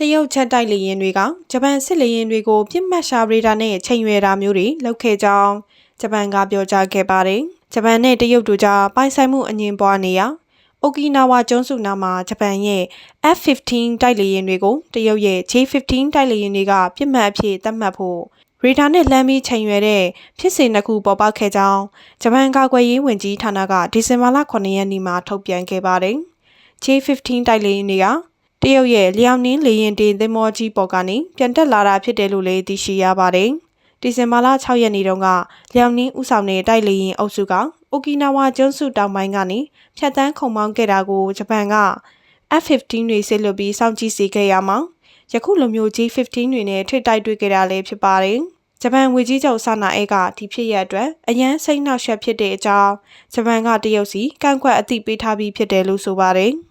တရုတ်ချက်တိုက်လေယာဉ်တွေကဂျပန်စစ်လေယာဉ်တွေကိုပြစ်မှတ်ရှာရေဒါနဲ့ချိန်ရွယ်တာမျိုးတွေလုပ်ခဲ့ကြောင်းဂျပန်ကပြောကြားခဲ့ပါတယ်။ဂျပန်နဲ့တရုတ်တို့ကြားပိုင်ဆိုင်မှုအငြင်းပွားနေရာအိုကီနာဝါကျွန်းစုနားမှာဂျပန်ရဲ့ F-15 တိုက်လေယာဉ်တွေကိုတရုတ်ရဲ့ J-15 တိုက်လေယာဉ်တွေကပြစ်မှတ်အဖြစ်သတ်မှတ်ဖို့ရေဒါနဲ့လမ်းပြီးချိန်ရွယ်တဲ့ဖြစ်စဉ်တစ်ခုပေါ်ပေါက်ခဲ့ကြောင်းဂျပန်ကာကွယ်ရေးဝန်ကြီးဌာနကဒီဇင်ဘာလ9ရက်နေ့မှာထုတ်ပြန်ခဲ့ပါတယ်။ J-15 တိုက်လေယာဉ်တွေက တရုတ်ရဲ့လျောင်နှင်းလေရင်တင်သင်္ဘောကြီးပေါ်ကနေပြန်တက်လာတာဖြစ်တယ်လို့လည်းသိရှိရပါတယ်။ဒီဇင်ဘာလ6ရက်နေ့တုန်းကလျောင်နှင်းဥဆောင်တဲ့တိုက်လေရင်အုပ်စုကအိုကီနာဝါကျွန်းစုတောင်ပိုင်းကနေဖြတ်တန်းခုံမောင်းခဲ့တာကိုဂျပန်က F-15 တွေဆစ်လွတ်ပြီးစောင့်ကြည့်စေခဲ့ရမှာယခုလိုမျိုး G-15 တွေနဲ့ထိတိုက်တွေ့ခဲ့တာလည်းဖြစ်ပါတယ်။ဂျပန်ဝေကြီးချုပ်ဆာနာအဲကဒီဖြစ်ရအတွက်အရန်စိတ်နှောက်ယှက်ဖြစ်တဲ့အကြောင်းဂျပန်ကတရုတ်စီကန့်ကွက်အသိပေးထားပြီးဖြစ်တယ်လို့ဆိုပါတယ်။